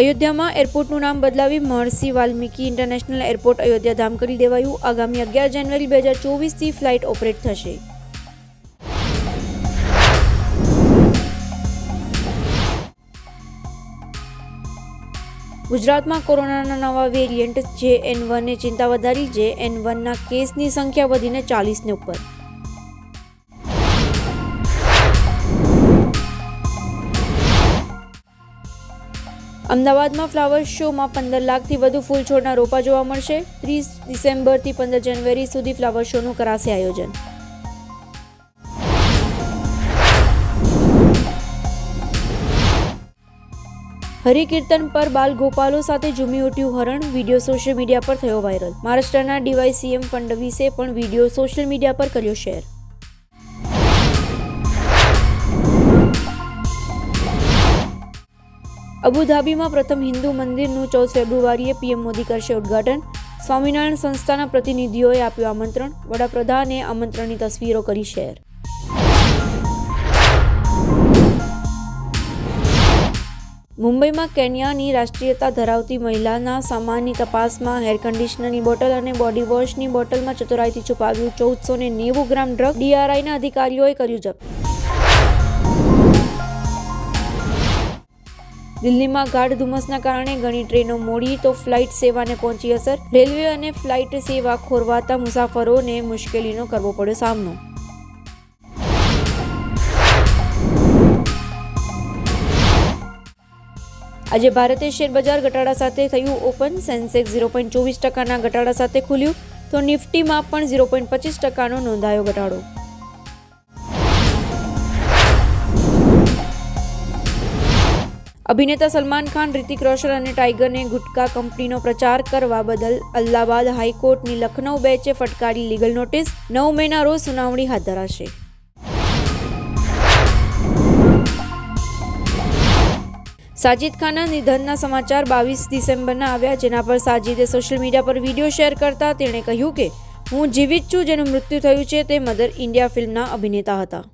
અયોધ્યામાં એરપોર્ટનું નામ બદલાવી મહર્ષિ વાલ્મીકી ઇન્ટરનેશનલ એરપોર્ટ અયોધ્યા ધામ કરી દેવાયું. આગામી અગિયાર જાન્યુઆરી બે હજાર ચોવીસથી ફ્લાઇટ ઓપરેટ થશે. ગુજરાતમાં કોરોનાના નવા વેરિયન્ટ, જે એન વને ચિંતા વધારી, જે એન વનના કેસની સંખ્યા વધીને ચાલીસને ઉપર. અમદાવાદમાં ફ્લાવર શોમાં પંદર લાખથી વધુ ફૂલ છોડના રોપા જોવા મળશે. ત્રીસ ડિસેમ્બરથી પંદર જાન્યુઆરી સુધી ફ્લાવર શોનું કરાશે આયોજન. હરિકીર્તન પર બાલ ગોપાલો સાથે ઝૂમી ઉઠ્યું હરણ. વીડિયો સોશિયલ મીડિયા પર થયો વાયરલ. મહારાષ્ટ્રના ડીવાય સીએમ ફડણવીસે પણ વીડિયો સોશિયલ મીડિયા પર કર્યો શેર. અબુધાબીમાં પ્રથમ હિન્દુ મંદિરનું ચૌદ ફેબ્રુઆરીએ પીએમ મોદી કરશે ઉદ્ઘાટન. સ્વામિનારાયણ સંસ્થાના પ્રતિનિધિઓએ આપ્યું આમંત્રણ. વડાપ્રધાને આમંત્રણની તસવીરો કરી શેર. મુંબઈમાં કેન્યાની રાષ્ટ્રીયતા ધરાવતી મહિલાના સામાનની તપાસમાં એર કન્ડિશનરની બોટલ અને બોડી વોશની બોટલમાં ચતુરાઈથી છુપાવ્યું ચૌદસો નેવું ગ્રામ ડ્રગ. ડીઆરઆઈના અધિકારીઓએ કર્યું જપ્ત. દિલ્હીમાં ગાઢ ધુમ્મસના કારણે ઘણી ટ્રેનો મોડી તો ફ્લાઇટ સેવાને પહોંચી અસર. રેલવે અને ફ્લાઇટ સેવા ખોરવાતા મુસાફરોને મુશ્કેલીનો કરવો પડ્યો સામનો. આજે ભારતે શેરબજાર ઘટાડા સાથે થયું ઓપન. સેન્સેક્સ ઝીરો પોઈન્ટ ચોવીસ ટકાના ઘટાડા સાથે ખુલ્યું. તો નિફ્ટીમાં પણ ઝીરો પોઈન્ટ પચીસ ટકાનો નોંધાયો ઘટાડો. અભિનેતા સલમાન ખાન, રિતિક રોશન અને ટાઈગરને ગુટકા કંપનીનો પ્રચાર કરવા બદલ અલ્હાબાદ હાઈકોર્ટની લખનૌ બેચે ફટકારી લીગલ નોટિસ. નવ મેના રોજ સુનાવણી હાથ ધરાશે. સાજિદ ખાનના નિધનના સમાચાર બાવીસ ડિસેમ્બરના આવ્યા, જેના પર સાજિદે સોશિયલ મીડિયા પર વીડિયો શેર કરતા તેણે કહ્યું કે, હું જીવિત છું, જેનું મૃત્યુ થયું છે, તે મધર ઇન્ડિયા ફિલ્મના અભિનેતા હતા.